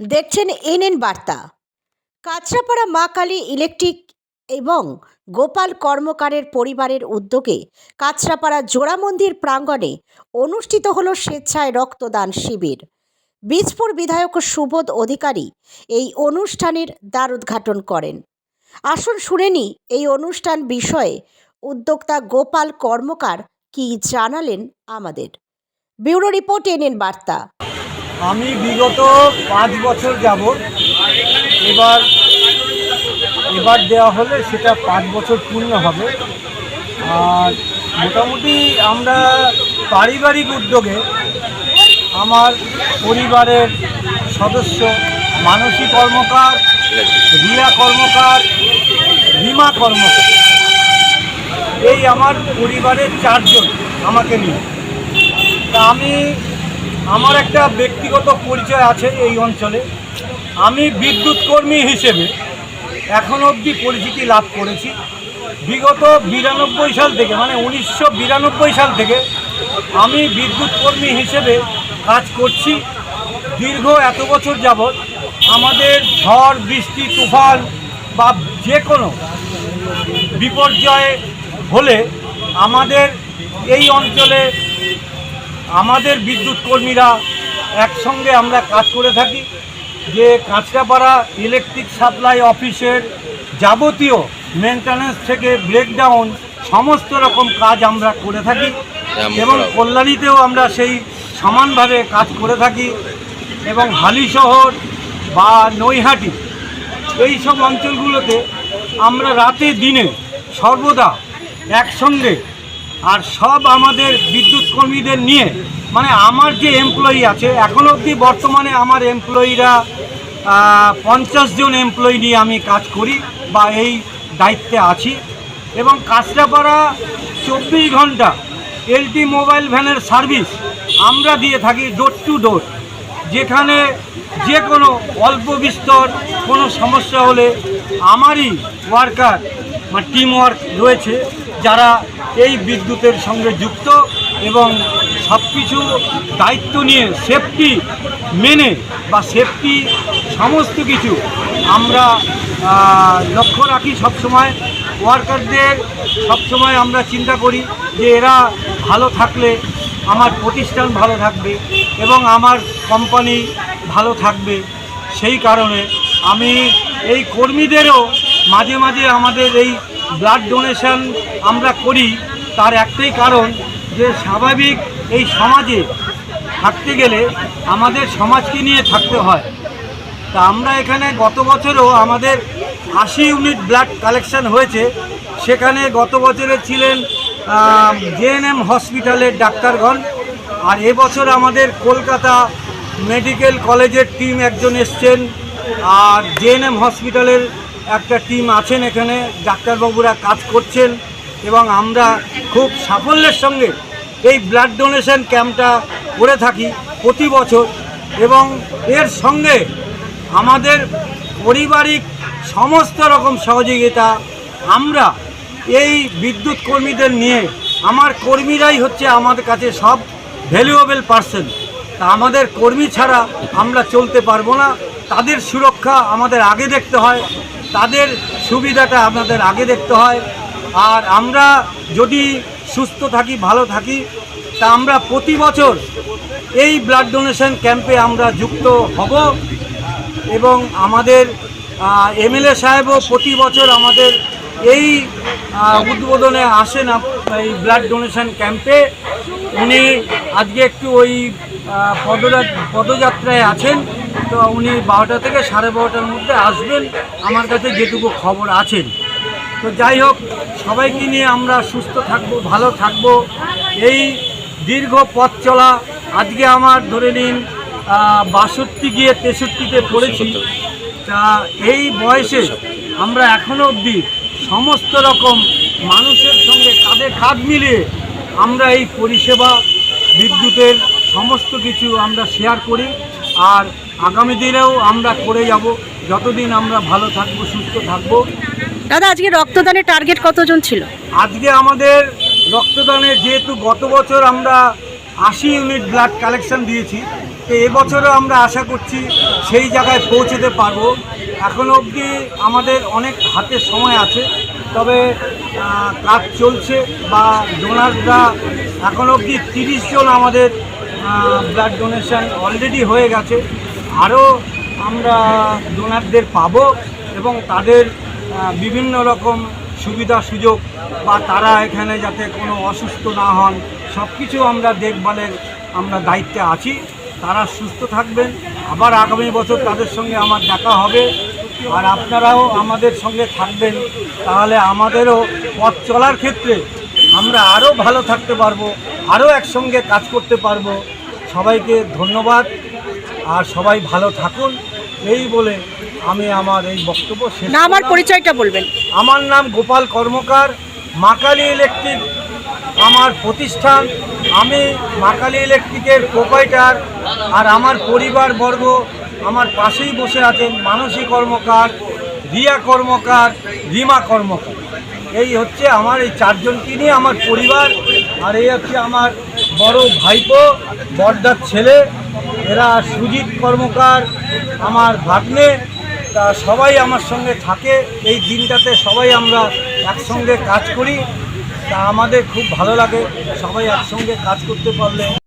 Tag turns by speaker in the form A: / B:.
A: দেখছেন এনএন বার্তা। কাঁচরাপাড়া মা কালী ইলেকট্রিক এবং গোপাল কর্মকারের পরিবারের উদ্যোগে কাঁচরাপাড়া জোড়া মন্দির প্রাঙ্গণে অনুষ্ঠিত হল স্বেচ্ছায় রক্তদান শিবির। বীজপুর বিধায়ক সুবোধ অধিকারী এই অনুষ্ঠানের দ্বার উদ্ঘাটন করেন। আসুন শুনেনি এই অনুষ্ঠান বিষয়ে উদ্যোক্তা গোপাল কর্মকার কি জানালেন আমাদের। ব্যুরো রিপোর্ট এনএন বার্তা।
B: আমি বিগত পাঁচ বছর যাব এবার এবার দেওয়া হলে সেটা পাঁচ বছর পূর্ণ হবে। আর মোটামুটি আমরা পারিবারিক উদ্যোগে আমার পরিবারের সদস্য মানসী কর্মকার রিয়া কর্মকার রিমা কর্মকার, এই আমার পরিবারের চারজন আমাকে নিয়ে। তা আমি আমার একটা ব্যক্তিগত পরিচয় আছে এই অঞ্চলে। আমি বিদ্যুৎ কর্মী হিসেবে এখন অবধি পরিচিতি লাভ করেছি। বিগত বিরানব্বই সাল থেকে মানে উনিশশো বিরানব্বই সাল থেকে আমি বিদ্যুৎ কর্মী হিসেবে কাজ করছি। দীর্ঘ এত বছর যাবৎ আমাদের ঝড়, বৃষ্টি, তুফান বা যে কোনো বিপর্যয় হলে আমাদের এই অঞ্চলে আমাদের বিদ্যুৎ কর্মীরা একসঙ্গে আমরা কাজ করে থাকি। যে কাঁচরাপাড়া ইলেকট্রিক সাপ্লাই অফিসের যাবতীয় মেনটেন্যান্স থেকে ব্রেকডাউন সমস্ত রকম কাজ আমরা করে থাকি এবং কল্যাণীতেও আমরা সেই সমানভাবে কাজ করে থাকি এবং হালিশহর বা নৈহাটি এই সব অঞ্চলগুলোতে আমরা রাতে দিনে সর্বদা একসঙ্গে আর সব আমাদের কর্মীদের নিয়ে মানে আমার যে এমপ্লয়ি আছে, এখন অবধি বর্তমানে আমার এমপ্লয়িরা পঞ্চাশ জন এমপ্লয়ি নিয়ে আমি কাজ করি বা এই দায়িত্বে আছি। এবং কাঁচরাপাড়া চব্বিশ ঘণ্টা এলটি মোবাইল ভ্যানের সার্ভিস আমরা দিয়ে থাকি ডোর টু ডোর যেখানে যে কোনো অল্প বিস্তর কোনো সমস্যা হলে আমারই ওয়ার্কার বা টিম ওয়ার্ক রয়েছে যারা এই বিদ্যুতের সঙ্গে যুক্ত। এবং সব কিছু দায়িত্ব নিয়ে সেফটি মেনে বা সেফটি সমস্ত কিছু আমরা লক্ষ্য রাখি সবসময়। ওয়ার্কারদের সবসময় আমরা চিন্তা করি যে এরা ভালো থাকলে আমার প্রতিষ্ঠান ভালো থাকবে এবং আমার কোম্পানি ভালো থাকবে। সেই কারণে আমি এই কর্মীদেরও মাঝে মাঝে আমাদের এই ব্লাড ডোনেশন আমরা করি। তার একটাই কারণ যে স্বাভাবিক এই সমাজে থাকতে গেলে আমাদের সমাজকে নিয়ে থাকতে হয়। তা আমরা এখানে গত বছরও আমাদের আশি ইউনিট ব্লাড কালেকশন হয়েছে। সেখানে গত বছরে ছিলেন জেএনএম হসপিটালের ডাক্তারগণ। আর এবছর আমাদের কলকাতা মেডিকেল কলেজের টিম একজন এসছেন। আর জেএনএম হসপিটালের একটা টিম আছেন এখানে। ডাক্তারবাবুরা কাজ করছেন। এবং আমরা খুব সাফল্যের সঙ্গে এই ব্লাড ডোনেশন ক্যাম্পটা করে থাকি প্রতি বছর। এবং এর সঙ্গে আমাদের পারিবারিক সমস্ত রকম সহযোগিতা আমরা এই বিদ্যুৎ কর্মীদের নিয়ে, আমার কর্মীরাই হচ্ছে আমাদের কাছে সব ভ্যালুয়েবল পার্সন তা আমাদের কর্মী ছাড়া আমরা চলতে পারব না। তাদের সুরক্ষা আমাদের আগে দেখতে হয়। তাদের সুবিধাটা আমাদের আগে দেখতে হয়। আর আমরা যদি সুস্থ থাকি, ভালো থাকি, তা আমরা প্রতি বছর এই ব্লাড ডোনেশন ক্যাম্পে আমরা যুক্ত হব এবং আমাদের এমএলএ সাহেবও প্রতি বছর আমাদের এই উদ্বোধনে আসেন এই ব্লাড ডোনেশন ক্যাম্পে উনি আজকে একটু ওই পদযাত্রায় আছেন। তো উনি বারোটা থেকে সাড়ে বারোটার মধ্যে আসবেন। আমার কাছে যেটুকু খবর আছেন তো যাই হোক, সবাইকে নিয়ে আমরা সুস্থ থাকব, ভালো থাকব। এই দীর্ঘ পথ চলা, আজকে আমার ধরে নিন বাষট্টি গিয়ে তেষট্টিতে পড়েছি। তা এই বয়সে আমরা এখনও অবধি সমস্ত রকম মানুষের সঙ্গে কাঁধে কাঁধ মিলিয়ে আমরা এই পরিষেবা, বিদ্যুতের সমস্ত কিছু আমরা শেয়ার করি। আর আগামী দিনেও আমরা করে যাব। যতদিন আমরা ভালো থাকব, সুস্থ থাকব
A: দাদা, আজকে রক্তদানের টার্গেট কতজন ছিল?
B: আজকে আমাদের রক্তদানে যেহেতু গত বছর আমরা আশি ইউনিট ব্লাড কালেকশন দিয়েছি, তো এবছরও আমরা আশা করছি সেই জায়গায় পৌঁছতে পারব। এখন অবধি আমাদের অনেক হাতে সময় আছে, তবে কাজ চলছে বা ডোনাররা এখন অবধি তিরিশ জন আমাদের ব্লাড ডোনেশন অলরেডি হয়ে গেছে। আরও আমরা ডোনারদের পাবো এবং তাদের বিভিন্ন রকম সুবিধা সুযোগ বা তারা এখানে যাতে কোনো অসুস্থ না হন সব কিছু আমরা দেখভালের আমরা দায়িত্বে আছি। তারা সুস্থ থাকবেন। আবার আগামী বছর তাদের সঙ্গে আমার দেখা হবে। আর আপনারাও আমাদের সঙ্গে থাকবেন। তাহলে আমাদেরও পথ চলার ক্ষেত্রে আমরা আরও ভালো থাকতে পারব, আরও একসঙ্গে কাজ করতে পারব। সবাইকে ধন্যবাদ। আর সবাই ভালো থাকুন। এই বলে আমি আমার এই বক্তব্য শেষ
C: না আমার পরিচয়টা বলবেন।
B: আমার নাম গোপাল কর্মকার। মাকালি ইলেকট্রিক আমার প্রতিষ্ঠান। আমি মাকালি ইলেকট্রিকের প্রোপাইটার আর আমার পরিবারবর্গ আমার পাশেই বসে আছেন মানসী কর্মকার রিয়া কর্মকার রিমা কর্মকার। এই হচ্ছে আমার এই চারজনকে নিয়ে আমার পরিবার আর এই হচ্ছে আমার বড় ভাইপো বর্দার ছেলে। এরা সুজিত কর্মকার আমার ভাগ্নে। তা সবাই আমার সঙ্গে থাকে। এই দিনটাতে সবাই আমরা একসঙ্গে কাজ করি। তা আমাদের খুব ভালো লাগে। সবাই একসঙ্গে কাজ করতে পারলে।